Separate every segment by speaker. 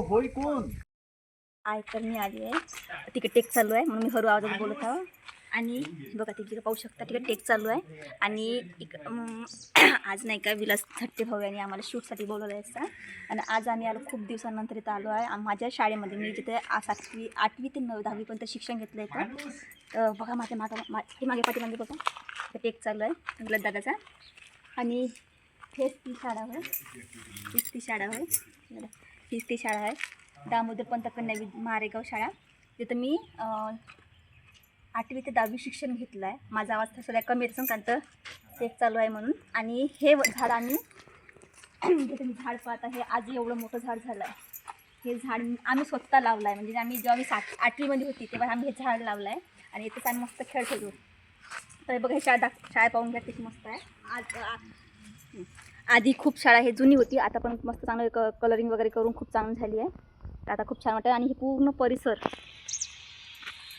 Speaker 1: होय कोण?
Speaker 2: आहे तर मी आली आहे. तिकडे टेक चालू आहे म्हणून मी हळू आवाजात बोलत आहो. आणि बघा तिकडे पाहू शकता तिकडे टेक चालू आहे. आणि इक आज नाही का विलास थट्टे भाऊ यांनी आम्हाला शूटसाठी बोलवलं आहे. सर आणि आज आम्ही आलो खूप दिवसानंतर इथं आलो आहे. माझ्या शाळेमध्ये मी जिथे सातवी आठवी ते नऊ दहावीपर्यंत शिक्षण घेतलं आहे तर बघा माझ्या मागे मा हे मागे पाठीमागे बघा. टेक चालू आहे दादाचा. आणि हेच ती शाळा होय. हीच ती शाळा होय. हीच ती शाळा आहे. दामोदर पंत कन्या विद मारेगाव शाळा. तिथं मी आठवी ते दहावी शिक्षण घेतलं आहे माझा आवाज तर सध्या कमी येतो कारण तर तेच चालू आहे म्हणून. आणि हे झाड आम्ही जे तुम्ही झाड पाहता हे आज एवढं मोठं झाड झालं आहे हे झाड आम्ही स्वतः लावलं आहे म्हणजे आम्ही जेव्हा मी सात आठवीमध्ये होती तेव्हा आम्ही हे झाड लावलं आहे आणि इथेच आम्ही मस्त खेळ खेळतो तर बघा हे शाळा दाख शाळा पाहून घ्या किती मस्त आहे. आज आधी खूप शाळा हे जुनी होती. आता पण मस्त चांगलं क कलरिंग वगैरे करून खूप चांगली झाली आहे. तर आता खूप छान वाटतं आणि हे पूर्ण परिसर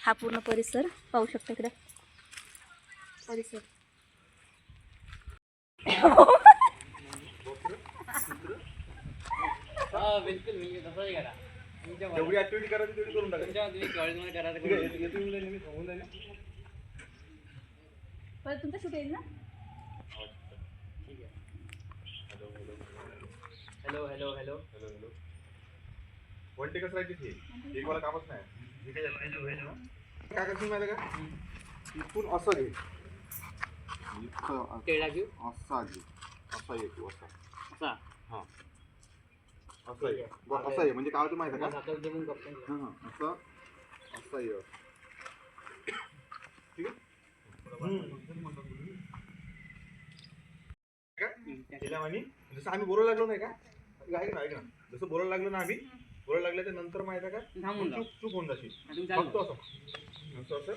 Speaker 2: हा पूर्ण परिसर पाहू शकता इकडे. परिसर. तुमचं शूट येईल ना?
Speaker 3: Hello hello hello
Speaker 1: hello, hello. One टेकच राहायची ती. एक वाला कामच नाही काय करशील माहिती का इथून असं घे इथं
Speaker 3: केळा घेऊ
Speaker 1: असा घे असा येतो असा
Speaker 3: असा
Speaker 1: हा। असं आहे बरं, असं आहे म्हणजे काय होतं माहिती आहे का? हाँ हाँ. असं असं आहे म्हणे जसं आम्ही बोलायला लागलो नाही का ऐक ना ऐक ना जसं बोलायला लागलो ना आम्ही बोलायला लागल्याच्या नंतर माहिती आहे का चूप चूप होऊन जाशील फक्त असं असं असं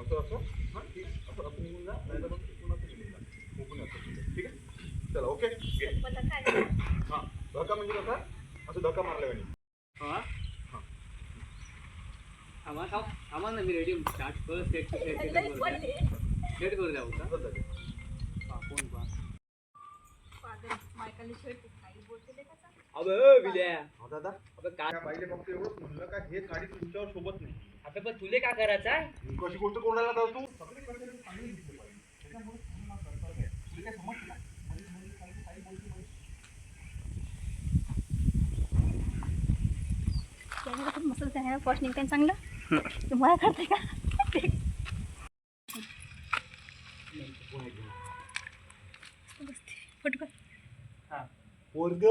Speaker 1: असं असं हां ठीक आहे असं असं निघून जा नाही तर मग पुन्हा असं निघून जा मोकून असं ठीक आहे चला ओके हां धक्का म्हणजे कसा असं धक्का मारला म्हणे
Speaker 3: हा आम्हाला ना मी रेडी स्टार्ट कर सेट टू सेट सेट करू द्या होता
Speaker 2: अबे
Speaker 3: विल्या.
Speaker 1: हा दादा.
Speaker 3: अबे काय?
Speaker 1: काय पाहिजे फक्त एवढंच म्हणलं का हे साडी तुमच्यावर सोबत नाही.
Speaker 3: अबे पण तुले काय करायचं आहे?
Speaker 1: कशी गोष्ट कोणाला जाऊ तू? सगळे करते ते चांगली दिसली पाहिजे. त्याच्यामुळे तुम्हाला कर्तव्य आहे. तुला काय समजतं का? मध्ये- मध्ये काही- काही बोलते बाई.
Speaker 2: मस्त आहे फर्स्ट निघते चांगलं? तुम्हाला करते का?
Speaker 1: पोरग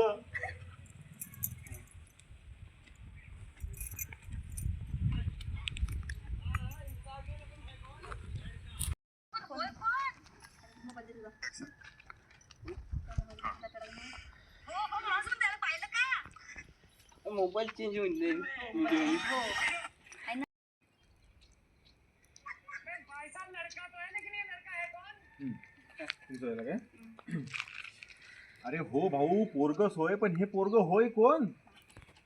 Speaker 3: मोबाईल चेंज होऊन जाईल व्हिडिओ
Speaker 1: तुझं आहे ना काय अरे हो भाऊ पोरगच होय पण हे पोरग होय कोण?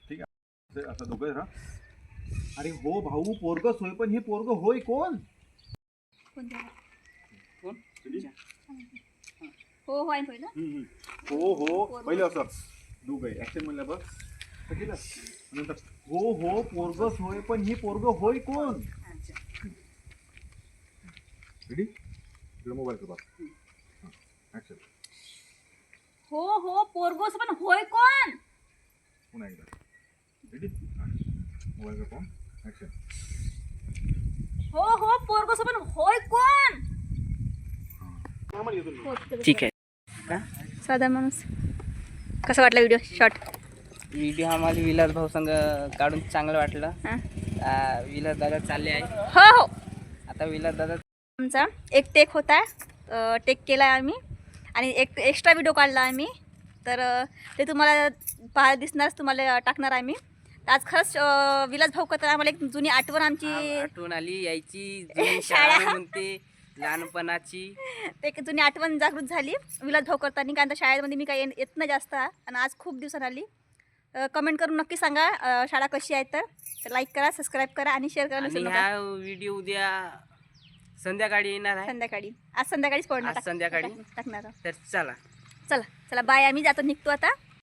Speaker 1: ठीक आहे असं- दोघं राहा अरे हो भाऊ पोरगच होय पण हे पोरग होय कोण?
Speaker 3: कोण?
Speaker 2: हो हो पहिलं.
Speaker 1: हो हो पहिलं असं. दोघं ऍक्शन म्हणलं बघ. केलं नंतर. हो हो पोरगच होय पण हे पोरग होय कोण? रेडी इकडे मोबाईल कर बघ. ऍक्शन
Speaker 2: हो हो पोरगोस पण होय कोण?
Speaker 1: पुन्हा एकदा. रेडी मोबाईल कर फोन ऍक्शन
Speaker 2: हो हो पोरगोस पण होय कोण?
Speaker 3: ठीक आहे.
Speaker 2: साधा माणूस. कसा वाटला व्हिडिओ शॉर्ट
Speaker 3: व्हिडिओ आम्हाला विलास भाऊ संग काढून चांगलं वाटलं.
Speaker 2: हां.
Speaker 3: आ, विलास दादा चालले आहे.
Speaker 2: हो हो.
Speaker 3: आता विलास दादा
Speaker 2: आमचा एक टेक होता. अ, टेक केला आहे आम्ही. आणि एक एक्स्ट्रा व्हिडिओ काढला आम्ही. तर ते तुम्हाला पाहायला दिसणारच तुम्हाला टाकणार आम्ही. आज खरंच विलास भाऊ तर आम्हाला एक जुनी आठवण आमची
Speaker 3: आठवण आली यायची
Speaker 2: शाळा.
Speaker 3: म्हणते लहानपणाची.
Speaker 2: ते एक जुनी आठवण जागृत झाली. विलास भाऊ करताना कारण तर शाळेमध्ये मी काही येत- नाही जास्त. आणि आज खूप दिवसात आली. कमेंट करून नक्की सांगा शाळा कशी आहे तर. लाईक करा सबस्क्राईब करा आणि शेअर करा.
Speaker 3: हा व्हिडिओ उद्या संध्याकाळी येणार आहे.
Speaker 2: संध्याकाळी. आज संध्याकाळीच
Speaker 3: आज संध्याकाळी?
Speaker 2: टाकणार
Speaker 3: तर चला.
Speaker 2: चला चला बाय आम्ही जातो निघतो आता.